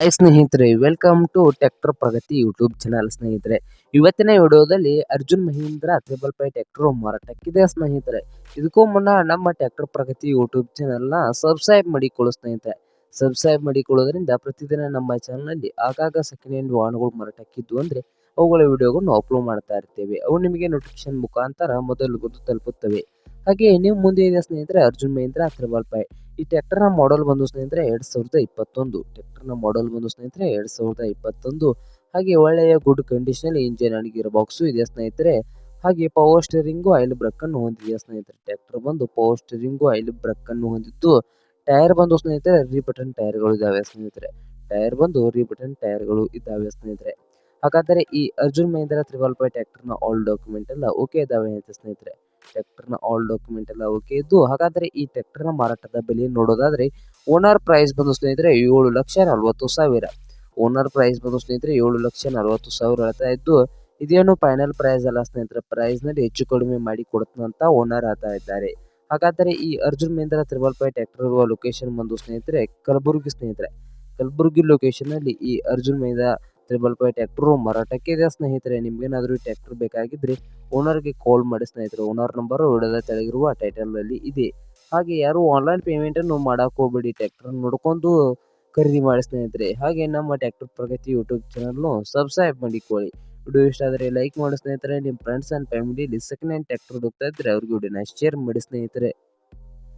ಸ್ನೇಹಿತರೆ welcome to tractor Pragati YouTube channel ಸ್ನೇಹಿತರೆ. ಇವತ್ತಿನ ವಿಡಿಯೋದಲ್ಲಿ Arjun Mahindra triple five tractor ಮಾರಾಟಕ್ಕಿದೆ ಸ್ನೇಹಿತರೆ. ಇದಕ್ಕೂ ಮುನ್ನ ನಮ್ಮ ಟ್ರ್ಯಾಕ್ಟರ್ ಪ್ರಗತಿ ಯೂಟ್ಯೂಬ್ ಚಾನಲ್ನ ಸಬ್ಸ್ಕ್ರೈಬ್ ಮಾಡಿಕೊಳ್ಳು ಸ್ನೇಹಿತರೆ. ಸಬ್ಸ್ಕ್ರೈಬ್ ಮಾಡಿಕೊಳ್ಳೋದ್ರಿಂದ ಪ್ರತಿದಿನ ನಮ್ಮ ಚಾನಲ್ನಲ್ಲಿ ಆಗಾಗ ಸೆಕೆಂಡ್ ಹ್ಯಾಂಡ್ ವಾಹನಗಳು ಮಾರಾಟಕ್ಕಿದ್ದು ಅಂದರೆ ಅವುಗಳ ವಿಡಿಯೋಗಳನ್ನು ಅಪ್ಲೋಡ್ ಮಾಡ್ತಾ ಇರ್ತೇವೆ. ಅವು ನಿಮಗೆ ನೋಟಿಫಿಕೇಶನ್ ಮುಖಾಂತರ ಮೊದಲು ಗೊತ್ತು ತಲುಪುತ್ತವೆ. ಹಾಗೆ ನೀವು ಮುಂದೆ ಇದೆ ಸ್ನೇಹಿತರೆ ಅರ್ಜುನ್ ಮಹೇಂದ್ರ, ತ್ರಿಬಲ್ ಪೈ ಈ ಟ್ರ್ಯಾಕ್ಟರ್ನ ಮಾಡೆಲ್ ಬಂದು ಸ್ನೇಹಿತರೆ ಎರಡು ಸಾವಿರದ ಇಪ್ಪತ್ತೊಂದು. ಟ್ರ್ಯಾಕ್ಟರ್ನ ಮಾಡೆಲ್ ಬಂದು ಸ್ನೇಹಿತರೆ ಎರಡ್ ಸಾವಿರದ ಇಪ್ಪತ್ತೊಂದು. ಹಾಗೆ ಒಳ್ಳೆಯ ಗುಡ್ ಕಂಡೀಷನ್ ಇಂಜಿನ್ ಅಡಗಿರೋ ಬಾಕ್ಸು ಇದೆ ಸ್ನೇಹಿತರೆ. ಹಾಗೆ ಪವರ್ ಸ್ಟೇರಿಂಗು ಆಯಿಲ್ ಬ್ರೇಕ್ ಅನ್ನು ಹೊಂದಿದೆ ಸ್ನೇಹಿತರೆ. ಟ್ರ್ಯಾಕ್ಟರ್ ಬಂದು ಪವರ್ ಸ್ಟೇರಿಂಗು ಆಯಿಲ್ ಬ್ರೇಕ್ ಹೊಂದಿದ್ದು ಟೈರ್ ಬಂದು ಸ್ನೇಹಿತರೆ ರೀಬಟನ್ ಟೈರ್ಗಳು ಇದಾವೆ ಸ್ನೇಹಿತರೆ. ಟೈರ್ ಬಂದು ರೀಬಟನ್ ಟೈರ್ಗಳು ಇದ್ದಾವೆ ಸ್ನೇಹಿತರೆ. ಹಾಗಾದರೆ ಈ ಅರ್ಜುನ್ ಮಹೇಂದ್ರ ತ್ರಿಬಲ್ ಫೈ ಟ್ರ್ಯಾಕ್ಟರ್ನ ಆಲ್ ಡಾಕ್ಯುಮೆಂಟ್ ಎಲ್ಲ ಓಕೆ ಇದಾವೆ ಅಂತ ಸ್ನೇಹಿತರೆ. ಟ್ರ್ಯಾಕ್ಟರ್ನ ಆಲ್ ಡಾಕ್ಯುಮೆಂಟ್ ಎಲ್ಲ ಓಕೆ ಇದ್ದು, ಹಾಗಾದರೆ ಈ ಟ್ರ್ಯಾಕ್ಟರ್ನ ಮಾರಾಟದ ಬೆಲೆ ನೋಡೋದಾದ್ರೆ ಓನರ್ ಪ್ರೈಸ್ ಬಂದು ಸ್ನೇಹಿತರೆ ಏಳು ಲಕ್ಷ ನಲವತ್ತು ಸಾವಿರ. ಓನರ್ ಪ್ರೈಸ್ ಬಂದು ಸ್ನೇಹಿತರೆ ಏಳು ಲಕ್ಷ ನಲ್ವತ್ತು ಸಾವಿರ ಹೇಳ್ತಾ ಇದ್ದು, ಇದೇನು ಫೈನಲ್ ಪ್ರೈಸ್ ಅಲ್ಲ ಸ್ನೇಹಿತರೆ ಪ್ರೈಸ್ನಲ್ಲಿ ಹೆಚ್ಚು ಕಡಿಮೆ ಮಾಡಿ ಕೊಡ್ತಾನಂತ ಓನರ್ ಆತಾ ಇದ್ದಾರೆ. ಹಾಗಾದರೆ ಈ Arjun Mahindra triple five tractor ಇರುವ ಲೊಕೇಶನ್ ಬಂದು ಸ್ನೇಹಿತರೆ ಕಲಬುರಗಿ ಸ್ನೇಹಿತರೆ. ಕಲಬುರಗಿ ಲೊಕೇಶನ್ನಲ್ಲಿ ಈ Arjun Mahindra triple five tractor ಮರಾಠಕ್ಕೆ ಇದೆ ಸ್ನೇಹಿತರೆ, ನಿಮ್ಗೇನಾದರೂ ಈ ಟ್ರಾಕ್ಟರ್ ಬೇಕಾಗಿದ್ರೆ ಓನರ್ಗೆ ಕಾಲ್ ಮಾಡಿ ಸ್ನೇಹಿತರೆ. ಓನರ್ ನಂಬರ್ ವಿಡಿಯೋದ ತೆಳಗಿರುವ ಟೈಟಲ್ ಅಲ್ಲಿ ಇದೆ. ಹಾಗೆ ಯಾರು ಆನ್ಲೈನ್ ಪೇಮೆಂಟ್ ಅನ್ನು ಮಾಡಕ್ ಹೋಗ್ಬೇಡಿ ಟ್ರಾಕ್ಟರ್ ನೋಡ್ಕೊಂಡು ಖರೀದಿ ಮಾಡಿ ಸ್ನೇಹಿತರೆ. ಹಾಗೆ ನಮ್ಮ ಟ್ರಾಕ್ಟರ್ ಪ್ರಗತಿ ಯೂಟ್ಯೂಬ್ ಚಾನಲ್ನು ಸಬ್ಸ್ಕ್ರೈಬ್ ಮಾಡಿಕೊಳ್ಳಿ. ವಿಡಿಯೋ ಇಷ್ಟ ಆದರೆ ಲೈಕ್ ಮಾಡಿ ಸ್ನೇಹಿತರೆ. ನಿಮ್ಮ friends and family second hand tractor ಹುಡುಕ್ತಾ ಇದ್ರೆ ಅವ್ರಿಗೆ ಶೇರ್ ಮಾಡಿ ಸ್ನೇಹಿತರೆ.